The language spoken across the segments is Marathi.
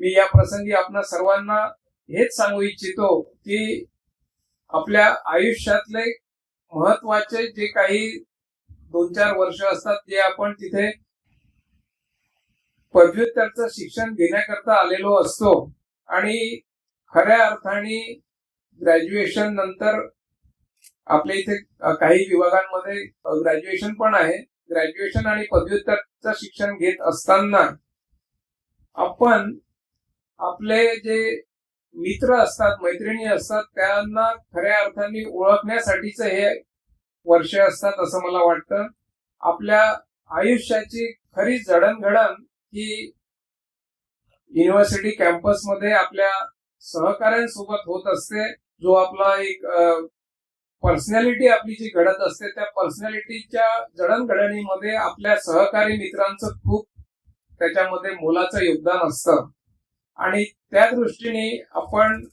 मी या प्रसंगी आपणा सर्वांना हेच सांगू इच्छितो की आपल्या आयुष्यातले महत्त्वाचे जे काही दोन चार वर्ष असतात ते आपण तिथे पदव्युत्तरचं शिक्षण घेण्याकरता आलेलो असतो आणि खऱ्या अर्थाने ग्रॅज्युएशन नंतर आपल्या इथे काही विभागांमध्ये ग्रॅज्युएशन पण आहे. ग्रॅज्युएशन आणि पदव्युत्तरचं शिक्षण घेत असताना आपण आपले जे मित्र असतात मैत्रिणी असतात त्यांना खऱ्या अर्थाने ओळखण्यासाठीच हे वर्ष असतात असं मला वाटतं. आपल्या आयुष्याची खरी जडणघडण ही युनिव्हर्सिटी कॅम्पसमध्ये आपल्या सहकाऱ्यांसोबत होत असते. जो आपला एक पर्सनॅलिटी आपली जी घडत असते त्या पर्सनॅलिटीच्या जडणघडणीमध्ये आपल्या सहकारी मित्रांचं खूप त्याच्यामध्ये मोलाचं योगदान असतं. आणि त्या दृष्टीने आपण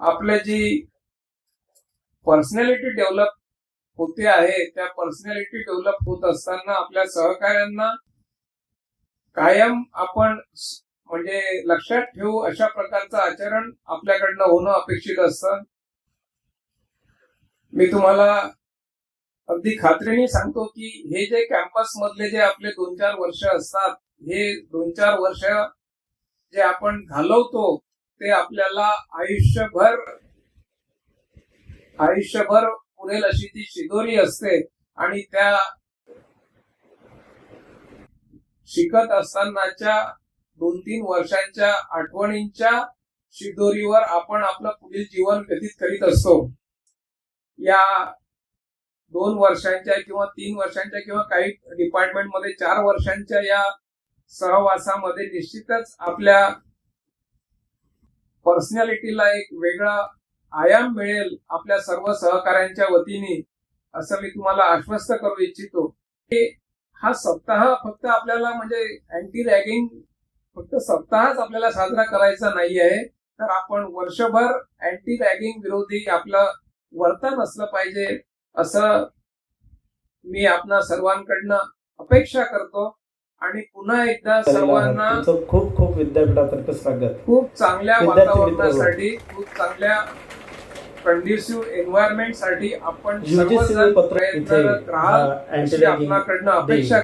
आपल्या जी पर्सनॅलिटी डेव्हलप होते आहे त्या पर्सनॅलिटी डेव्हलप होत असताना आपल्या सहकाऱ्यांना कायम आपण म्हणजे लक्षात ठेवू अशा प्रकारचं आचरण आपल्याकडनं होणं अपेक्षित असतं. मी तुम्हाला अगदी खात्रीने सांगतो की हे जे कॅम्पस मधले जे आपले दोन चार वर्ष असतात हे दोन चार वर्ष जे आपण घालवतो ते आपल्याला आयुष्यभर आयुष्यभर पुरेल अशी ती शिदोरी असते. आणि त्या शिकत असतानाच्या दोन तीन वर्षांच्या आठवणींच्या शिदोरीवर आपण आपलं पुढील जीवन व्यतीत करीत असतो. या दोन वर्षांच्या किंवा तीन वर्षांच्या किंवा काही डिपार्टमेंटमध्ये चार वर्षांच्या या सहवासामध्ये निश्चितच आपल्या पर्सनॅलिटीला एक वेगळा आयाम मिळेल आपल्या सर्व सहकाऱ्यांच्या वतीने असं मी तुम्हाला आश्वस्त करू इच्छितो. की हा सप्ताह फक्त आपल्याला म्हणजे अँटी रॅगिंग फक्त सप्ताहच आपल्याला साजरा करायचा नाही आहे. तर आपण वर्षभर अँटी रॅगिंग विरोधी आपलं वर्तन असलं पाहिजे असं मी आपणा सर्वांकडनं अपेक्षा करतो. आणि पुन्हा एकदा सर्वांना खूप खूप विद्यापीठातर्फे स्वागत. खूप चांगल्या वातावरणासाठी खूप चांगल्या कंड्युसिव्ह एन्व्हायरमेंटसाठी आपण सर्वजण पत्र प्रयत्नरत anti-ragging आपणाकडनं अपेक्षा